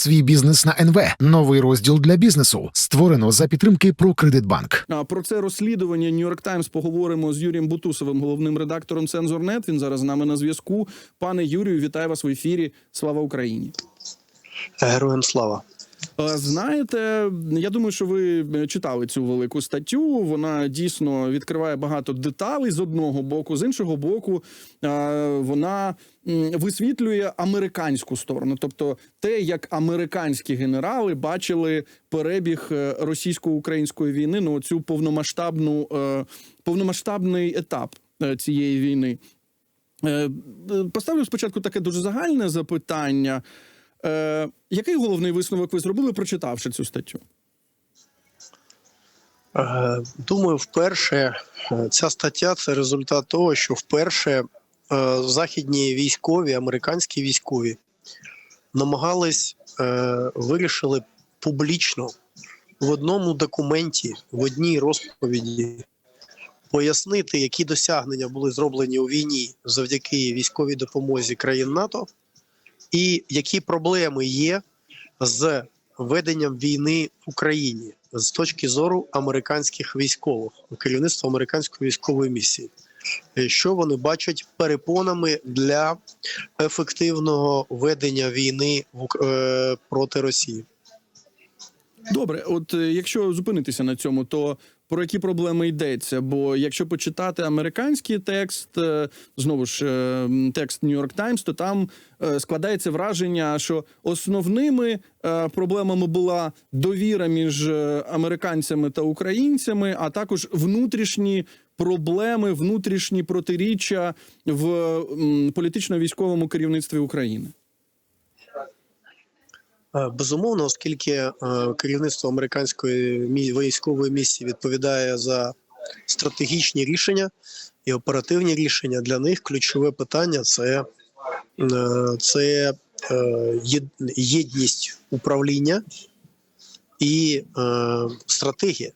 Свій бізнес на НВ. Новий розділ для бізнесу. Створено за підтримки про Кредитбанк. А, Про це розслідування Нью-Йорк Таймс поговоримо з Юрієм Бутусовим, головним редактором Цензорнет. Він зараз з нами на зв'язку. Пане Юрію, вітаю вас в ефірі. Слава Україні. Героям слава. Е, Знаєте, я думаю, що ви читали цю велику статтю. Вона дійсно відкриває багато деталей з одного боку, з іншого боку, е, вона висвітлює американську сторону, тобто те, як американські генерали бачили перебіг е, російсько-української війни, ну цю повномасштабну е, повномасштабний етап е, цієї війни. Е, е, Поставлю спочатку таке дуже загальне запитання. Е, який головний висновок ви зробили, прочитавши цю статтю? Е, Думаю, вперше е, ця стаття це результат того, що вперше е, західні військові, американські військові намагались вирішили публічно в одному документі, в одній розповіді пояснити, які досягнення були зроблені у війні завдяки військовій допомозі країн НАТО, і які проблеми є з веденням війни в Україні з точки зору американських військових, керівництва американської військової місії. Е, Що вони бачать перепонами для ефективного ведення війни е, проти Росії? Добре, от е, якщо зупинитися на цьому, то про які проблеми йдеться? Бо якщо почитати американський текст, е, знову ж е, текст York Times, то там е, складається враження, що основними проблемами була довіра між американцями та українцями, а також внутрішні проблеми, внутрішні протиріччя в політично-військовому керівництві України. Е, Безумовно, оскільки е, керівництво американської військової місії відповідає за стратегічні рішення і оперативні рішення, для них ключове питання це, е, це єдність управління і стратегія.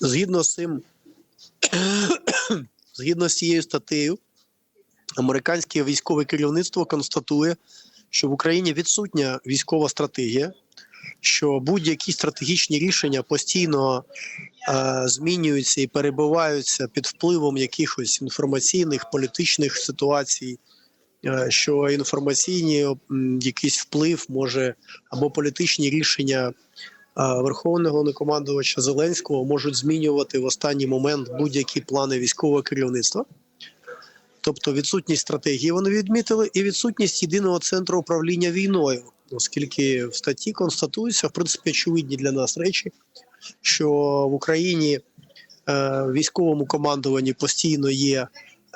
Згідно з цим, згідно з цією статтею, американське військове керівництво констатує, що в Україні відсутня військова стратегія, що будь-які стратегічні рішення постійно е, змінюються і перебуваються під впливом якихось інформаційних політичних ситуацій, е, що інформаційні якийсь вплив може або політичні рішення е, Верховного Головнокомандувача Зеленського можуть змінювати в останній момент будь-які плани військового керівництва. Тобто відсутність стратегії вони відмітили, і відсутність єдиного центру управління війною, оскільки в статті констатуються в принципі очевидні для нас речі, що в Україні е, військовому командуванні постійно є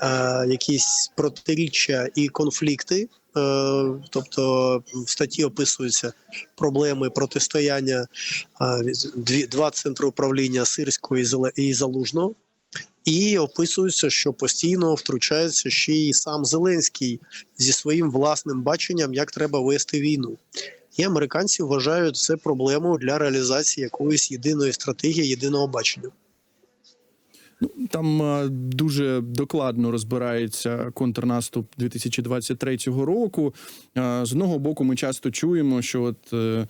е, якісь протиріччя і конфлікти. Е, тобто в статті описуються проблеми протистояння е, два центри управління Сирського і Залужного. І описується, що постійно втручається ще й сам Зеленський зі своїм власним баченням, як треба вести війну. І американці вважають це проблемою для реалізації якоїсь єдиної стратегії, єдиного бачення. Ну, Там е, дуже докладно розбирається контрнаступ 2023 року. Е, З одного боку, ми часто чуємо, що от е,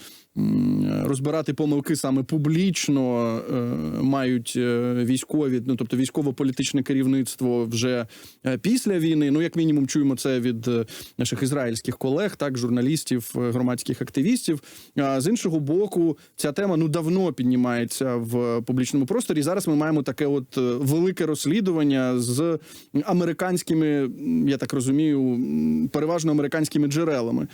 розбирати помилки саме публічно е, мають е, військові, ну тобто військово-політичне керівництво вже е, після війни. Ну, як мінімум, чуємо це від наших ізраїльських колег, так журналістів, громадських активістів. А з іншого боку, ця тема ну давно піднімається в публічному просторі. Зараз ми маємо таке от велике розслідування з американськими, я так розумію, переважно американськими джерелами.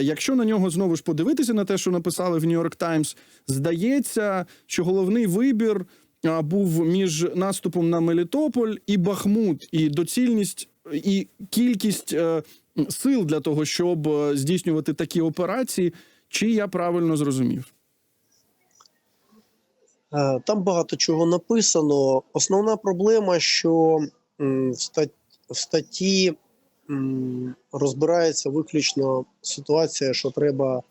Якщо на нього знову ж подивитися на те, що написали в York Times, здається, що головний вибір був між наступом на Мелітополь і Бахмут, і доцільність і кількість е, сил для того, щоб е, здійснювати такі операції. Чи я правильно зрозумів? Е, Там багато чого написано. Основна проблема, що в статті розбирається виключно ситуація, що треба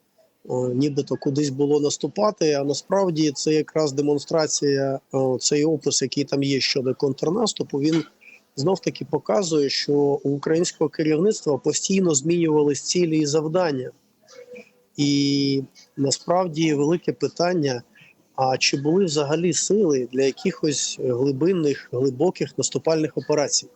нібито кудись було наступати. А насправді це якраз демонстрація, цей опис, який там є щодо контрнаступу. Він знов таки показує, що у українського керівництва постійно змінювались цілі і завдання. І насправді велике питання: а чи були взагалі сили для якихось глибинних, глибоких наступальних операцій?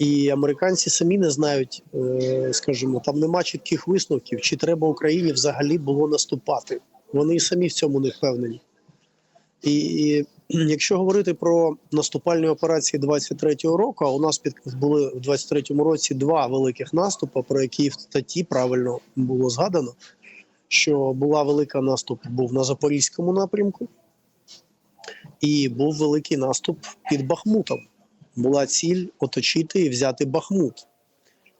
І американці самі не знають, е, скажімо, там нема чітких висновків, чи треба Україні взагалі було наступати. Вони самі в цьому не впевнені. І, і якщо говорити про наступальні операції 23-го року, у нас під були в 23-му році два великих наступи, про які в статті правильно було згадано, що була велика наступ був на Запорізькому напрямку, і був великий наступ під Бахмутом. Була ціль оточити і взяти Бахмут.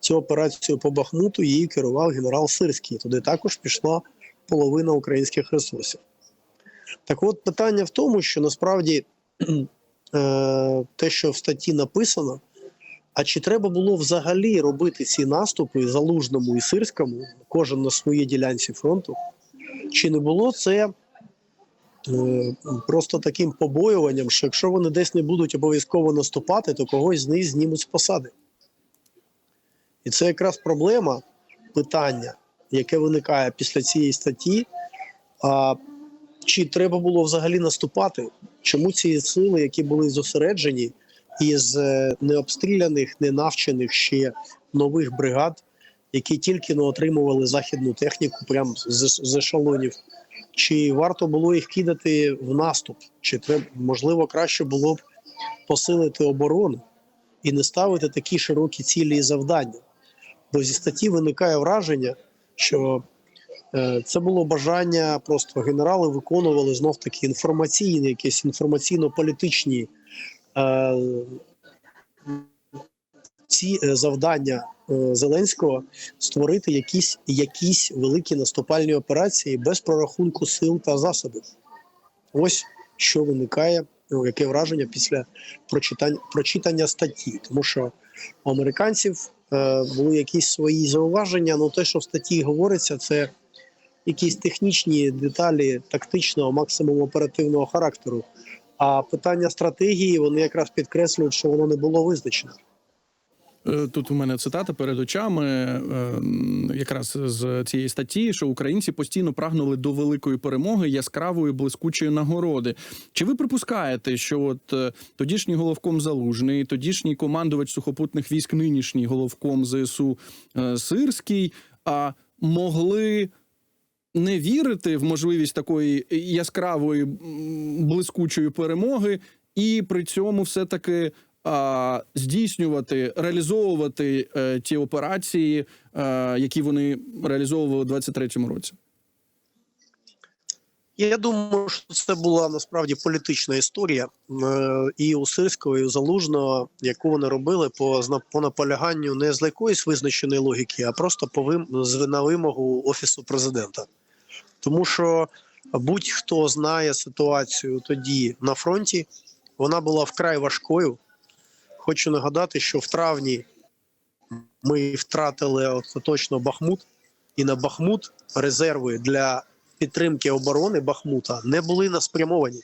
Цю операцію по Бахмуту її керував генерал Сирський. Туди також пішла половина українських ресурсів. Так от питання в тому, що насправді е, те, що в статті написано, а чи треба було взагалі робити ці наступи залужному і сирському, кожен на своїй ділянці фронту? Чи не було це просто таким побоюванням, що якщо вони десь не будуть обов'язково наступати, то когось з них знімуть з посади? І це якраз проблема питання, яке виникає після цієї статті. А чи треба було взагалі наступати? Чому ці сили, які були зосереджені із е, необстріляних, ненавчених ще нових бригад, які тільки не отримували західну техніку прямо з, з ешелонів, чи варто було їх кидати в наступ? Чи треба можливо краще було б посилити оборону і не ставити такі широкі цілі і завдання? Бо зі статті виникає враження, що Е, Це було бажання просто генерали виконували знов таки інформаційні, якісь інформаційно-політичні е, ці е, завдання е, Зеленського створити якісь, якісь великі наступальні операції без прорахунку сил та засобів. Ось що виникає, ну, яке враження після прочитання, прочитання статті, тому що у американців е, були якісь свої зауваження. Ну те, що в статті говориться, це якісь технічні деталі тактичного, максимум оперативного характеру. А питання стратегії вони якраз підкреслюють, що воно не було визначено. Е, Тут у мене цитата перед очами, е, якраз з цієї статті, що українці постійно прагнули до великої перемоги, яскравої блискучої нагороди. Чи ви припускаєте, що от е, тодішній головком Залужний, тодішній командувач сухопутних військ, нинішній головком ЗСУ Сирський, а могли не вірити в можливість такої яскравої блискучої перемоги, і при цьому все таки здійснювати, реалізовувати е, ті операції, е, які вони реалізовували у 23-му році. Я думаю, що це була насправді політична історія е, і у Сирського, і у Залужного, яку вони робили по по наполяганню не з якоїсь визначеної логіки, а просто по вим на вимогу офісу президента. Тому що будь-хто знає ситуацію тоді на фронті, вона була вкрай важкою. Хочу нагадати, що в травні ми втратили остаточно Бахмут, і на Бахмут резерви для підтримки оборони Бахмута не були наспрямовані.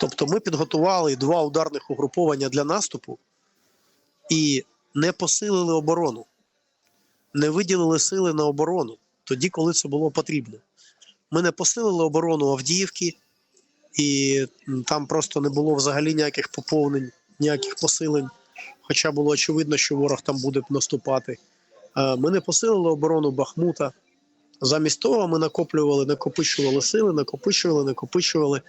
Тобто ми підготували два ударних угруповання для наступу і не посилили оборону, не виділили сили на оборону тоді, коли це було потрібно. Ми не посилили оборону Авдіївки, і там просто не було взагалі ніяких поповнень, ніяких посилень. Хоча було очевидно, що ворог там буде наступати. Е, Ми не посилили оборону Бахмута. Замість того ми накоплювали, накопичували сили, накопичували, накопичували.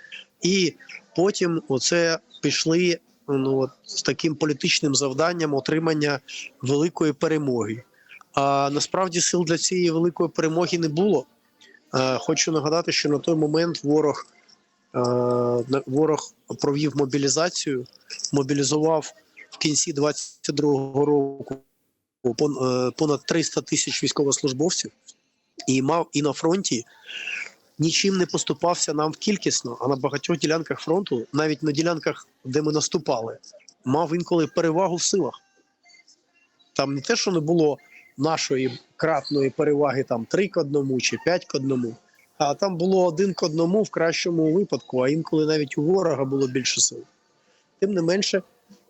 І потім оце пішли ну, от, з таким політичним завданням отримання великої перемоги. А насправді сил для цієї великої перемоги не було. Е, Хочу нагадати, що на той момент ворог, ворог провів мобілізацію, мобілізував в кінці 22-го року е, понад 300 тисяч військовослужбовців і мав і на фронті нічим не поступався нам кількісно, а на багатьох ділянках фронту, навіть на ділянках, де ми наступали, мав інколи перевагу в силах. Там не те, що не було нашої кратної переваги там 3 к 1 чи 5 к 1, а там було один к одному в кращому випадку, а інколи навіть у ворога було більше сил. Тим не менше,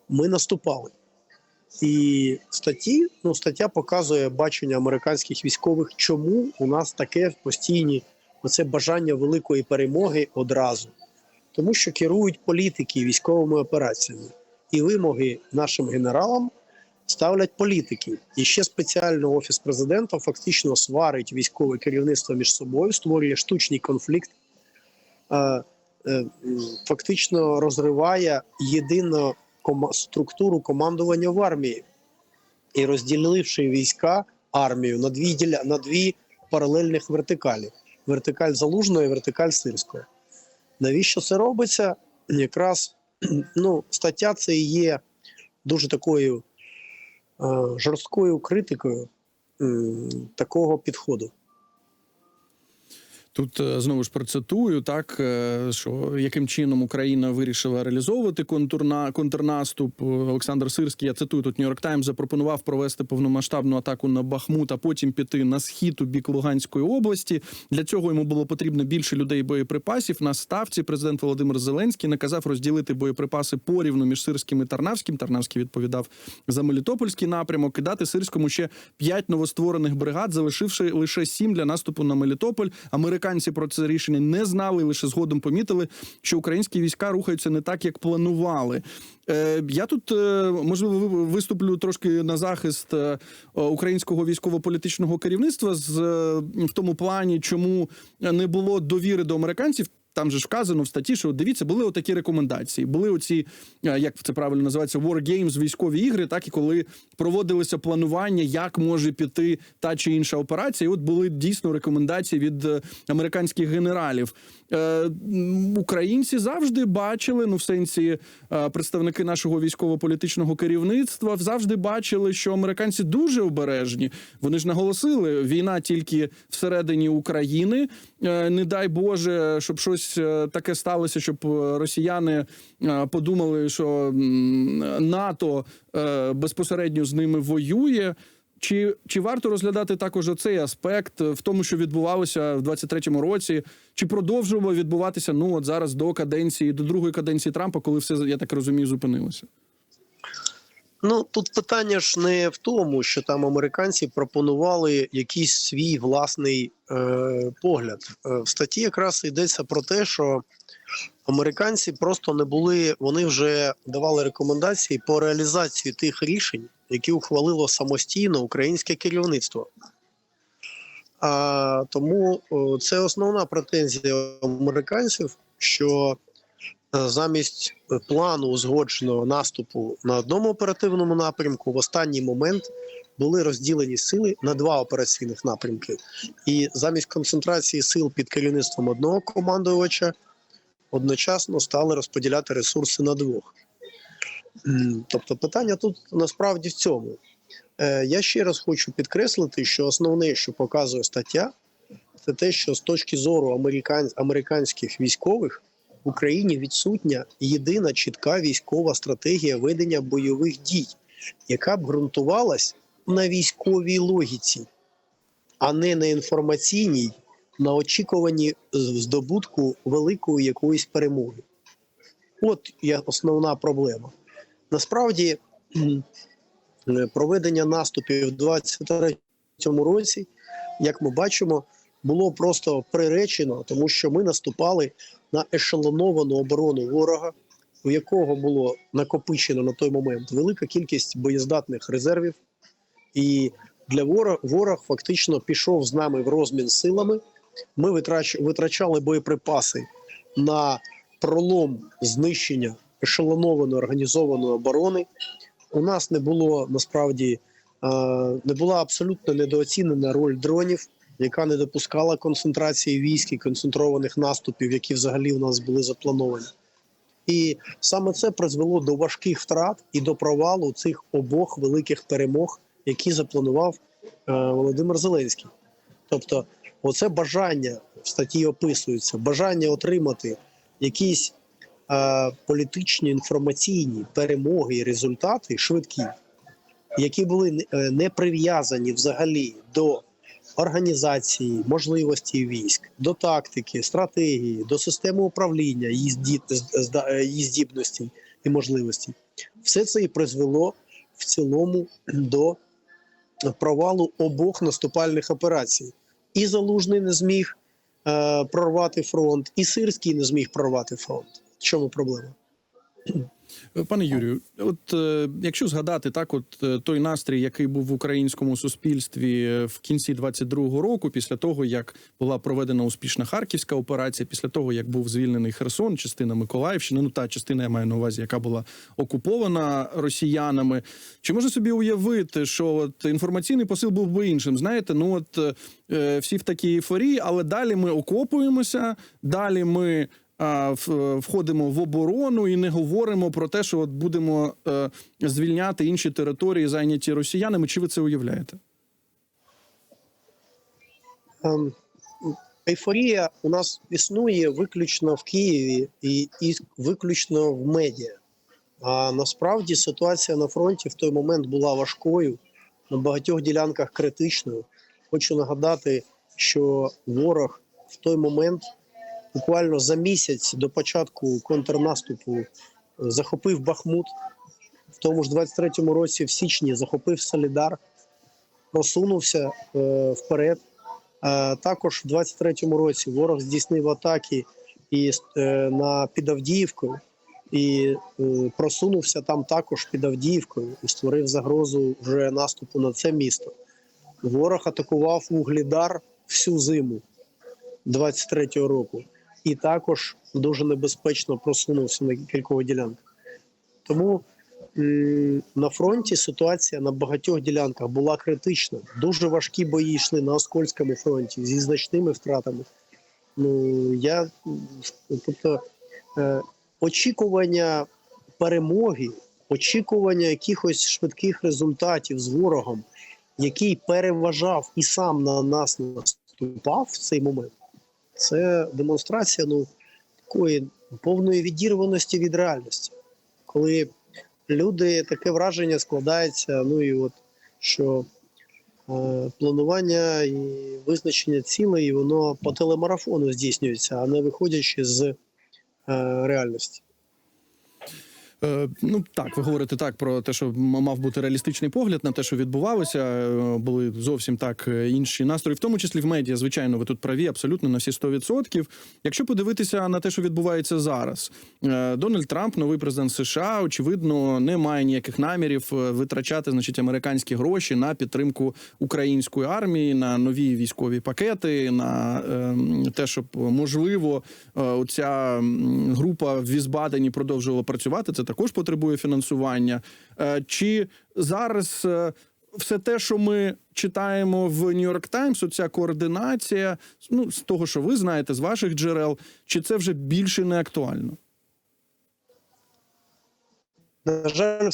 ми наступали. І статті, ну, стаття показує бачення американських військових, чому у нас таке постійні оце бажання великої перемоги одразу. Тому що керують політики військовими операціями, і вимоги нашим генералам ставлять політики. І ще спеціально офіс президента фактично сварить військове керівництво між собою, створює штучний конфлікт, е, е, фактично розриває єдину структуру командування в армії і розділивши війська армію на дві на дві паралельних вертикалі: вертикаль залужного і вертикаль сирського. Навіщо це робиться? Якраз ну, стаття це є дуже такою жорсткою критикою такого підходу. Тут е, знову ж процитую, так е, що яким чином Україна вирішила реалізовувати контурна контрнаступ. Е, Олександр Сирський, я цитую тут Нью-Йорк Таймс, запропонував провести повномасштабну атаку на Бахмут, а потім піти на схід у бік Луганської області. Для цього йому було потрібно більше людей боєприпасів. На ставці президент Володимир Зеленський наказав розділити боєприпаси порівну між Сирським і Тарнавським. Тарнавський відповідав за Мелітопольський напрямок. І дати Сирському ще п'ять новостворених бригад, залишивши лише сім для наступу на Мелітополь. Американці про це рішення не знали, лише згодом помітили, що українські війська рухаються не так, як планували. Е, я тут е, можливо ви- виступлю трошки на захист е, українського військово-політичного керівництва з в тому плані, чому не було довіри до американців. Там же ж вказано в статті, що дивіться, були отакі рекомендації. Були оці, е, як це правильно називається, war games, військові ігри, так і коли проводилося планування, як може піти та чи інша операція. І от були дійсно рекомендації від е, американських генералів. Е, Українці завжди бачили, ну в сенсі е, представники нашого військово-політичного керівництва завжди бачили, що американці дуже обережні. Вони ж наголосили, війна тільки всередині України. Е, Не дай Боже, щоб щось е, таке сталося, щоб е, росіяни е, подумали, що НАТО безпосередньо з ними воює. Чи, чи варто розглядати також оцей аспект в тому, що відбувалося в 23-му році, чи продовжуємо відбуватися ну от зараз до каденції, до другої каденції Трампа, коли все я так розумію, зупинилося? Ну тут питання ж не в тому, що там американці пропонували якийсь свій власний е, погляд. Е, в статті якраз йдеться про те, що американці просто не були, вони вже давали рекомендації по реалізації тих рішень, які ухвалило самостійно українське керівництво. А, тому це основна претензія американців, що замість е, плану узгодженого наступу на одному оперативному напрямку в останній момент були розділені сили на два операційних напрямки. І замість концентрації сил під керівництвом одного командувача одночасно стали розподіляти ресурси на двох. Тобто питання тут насправді в цьому. Е, Я ще раз хочу підкреслити, що основне, що показує стаття, це те, що з точки зору американських військових в Україні відсутня єдина чітка військова стратегія ведення бойових дій, яка б ґрунтувалась на військовій логіці, а не на інформаційній, на очікуванні здобутку великої якоїсь перемоги. От є основна проблема. Насправді, проведення наступів у 2023 році, як ми бачимо, було просто приречено, тому що ми наступали на ешелоновану оборону ворога, у якого було накопичено на той момент велика кількість боєздатних резервів, і для ворога ворог фактично пішов з нами в розмін силами. Ми витрач, витрачали боєприпаси на пролом знищення ешелонованої організованої оборони. У нас не було насправді не була абсолютно недооцінена роль дронів, яка не допускала концентрації військ і концентрованих наступів, які взагалі у нас були заплановані. І саме це призвело до важких втрат і до провалу цих обох великих перемог, які запланував е, Володимир Зеленський. Тобто, оце бажання в статті описується, бажання отримати якісь е, політичні інформаційні перемоги і результати швидкі, які були е, не прив'язані взагалі до організації, можливості військ, до тактики, стратегії, до системи управління, її, здіб- зда- її здібностей і можливостей. Все це і призвело в цілому до провалу обох наступальних операцій. І Залужний не зміг е, прорвати фронт, і Сирський не зміг прорвати фронт. В чому проблема? Пане Юрію, от е, якщо згадати так, от е, той настрій, який був в українському суспільстві е, в кінці 22-го року, після того як була проведена успішна харківська операція, після того як був звільнений Херсон, частина Миколаївщини, ну та частина я маю на увазі, яка була окупована росіянами. Чи можна собі уявити, що от інформаційний посил був би іншим? Знаєте, ну от всі в такій ейфорії, але далі ми окопуємося, далі ми входимо в оборону і не говоримо про те, що от будемо е, звільняти інші території, зайняті росіянами. Чи ви це уявляєте? Ем, Ейфорія у нас існує виключно в Києві і, і виключно в медіа. А насправді ситуація на фронті в той момент була важкою, на багатьох ділянках критичною. Хочу нагадати, що ворог в той момент буквально за місяць до початку контрнаступу е, захопив Бахмут. В тому ж 23-му році, в січні, захопив Солідар, просунувся е, вперед. Е, Також в 23-му році ворог здійснив атаки і е, на під Авдіївкою і е, просунувся там також під Авдіївкою і створив загрозу вже наступу на це місто. Ворог атакував Вуглідар всю зиму 23-го року, і також дуже небезпечно просунувся на кількох ділянках. Тому на фронті ситуація на багатьох ділянках була критична. Дуже важкі бої йшли на Оскольському фронті зі значними втратами. Ну я тобто е, очікування перемоги, очікування якихось швидких результатів з ворогом, який переважав і сам на нас наступав в цей момент. Це демонстрація ну такої повної відірваності від реальності, коли люди таке враження складається. Ну і от що е, планування і визначення цілей, воно по телемарафону здійснюється, а не виходячи з е, реальності. Е, ну так, ви говорите так про те, що мав бути реалістичний погляд на те, що відбувалося. Е, Були зовсім так е, інші настрої, в тому числі в медіа. Звичайно, ви тут праві абсолютно на всі 100%. Якщо подивитися на те, що відбувається зараз, Дональд Трамп, новий президент США, очевидно, не має ніяких намірів витрачати значить американські гроші на підтримку української армії, на нові військові пакети, на те, щоб можливо оця група в Візбадені продовжувала працювати. Це також потребує фінансування. Е, Чи зараз е, все те, що ми читаємо в Нью-Йорк Таймс, оця координація, ну з того, що ви знаєте, з ваших джерел, чи це вже більше не актуально? На жаль,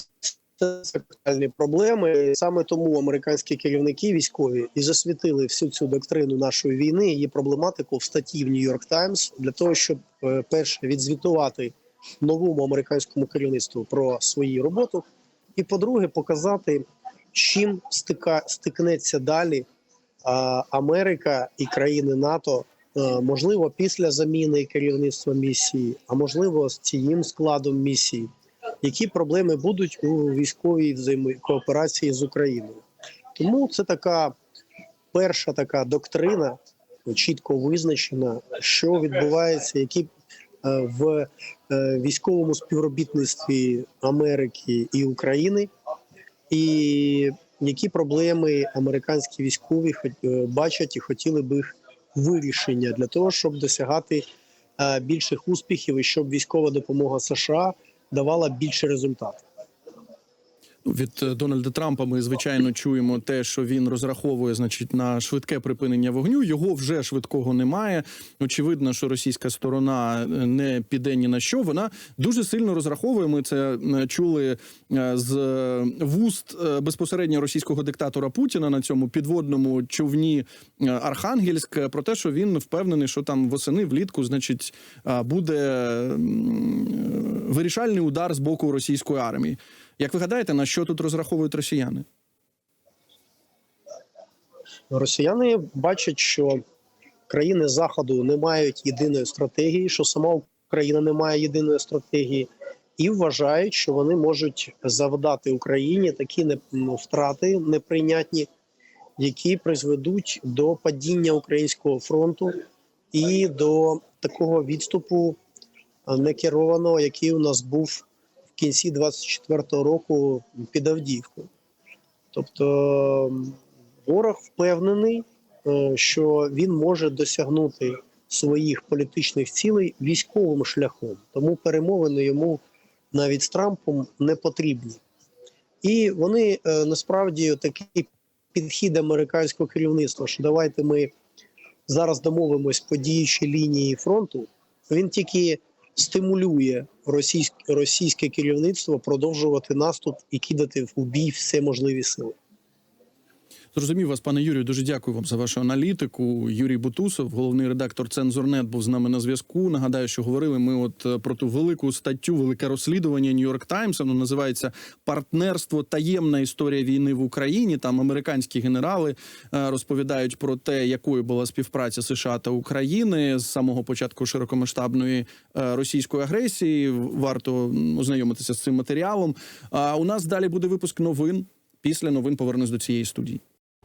це актуальні проблеми. Саме тому американські керівники військові і засвітили всю цю доктрину нашої війни, її проблематику в статті в Нью-Йорк Таймс для того, щоб е, перше відзвітувати новому американському керівництву про свою роботу, і по-друге, показати, чим стика, стикнеться далі а, Америка і країни НАТО. е, Можливо, після заміни керівництва місії, а можливо, з цим складом місії які проблеми будуть у військовій взаємокооперації з Україною. Тому це така перша така доктрина, чітко визначена, що відбувається, які в е, військовому співробітництві Америки і України, і які проблеми американські військові е, бачать і хотіли б їх вирішення для того, щоб досягати е, більших успіхів і щоб військова допомога США давала більше результатів. Ну, Від е, Дональда Трампа ми звичайно чуємо те, що він розраховує, значить, на швидке припинення вогню. Його вже швидкого немає. Очевидно, що російська сторона е, не піде ні на що. Вона дуже сильно розраховує. Ми це е, чули з вуст безпосередньо російського диктатора Путіна на цьому підводному човні Архангельськ про те, що він впевнений, що там восени влітку, значить, буде вирішальний удар з боку російської армії. Як ви гадаєте, на що тут розраховують росіяни? Росіяни бачать, що країни Заходу не мають єдиної стратегії, що сама Україна не має єдиної стратегії, і вважають, що вони можуть завдати Україні такі не- втрати неприйнятні, які призведуть до падіння українського фронту і до такого відступу некерованого, який у нас був кінці 24-го року під Авдіївкою. Тобто ворог впевнений, е, що він може досягнути своїх політичних цілей військовим шляхом, тому перемовини йому навіть з Трампом не потрібні. І вони е, насправді такий підхід американського керівництва, що давайте ми зараз домовимось по діючій лінії фронту. Він тільки стимулює російське, російське керівництво продовжувати наступ і кидати в бій все можливі сили. Зрозумів вас, пане Юрію. Дуже дякую вам за вашу аналітику. Юрій Бутусов, головний редактор Цензурнет, був з нами на зв'язку. Нагадаю, що говорили ми от е, про ту велику статтю, велике розслідування Нью-Йорк Таймс. Воно називається Партнерство таємна історія війни в Україні. Там американські генерали е, розповідають про те, якою була співпраця США та України з самого початку широкомасштабної е, російської агресії. Варто ознайомитися з цим матеріалом. А у нас далі буде випуск новин. Після новин повернусь до цієї студії.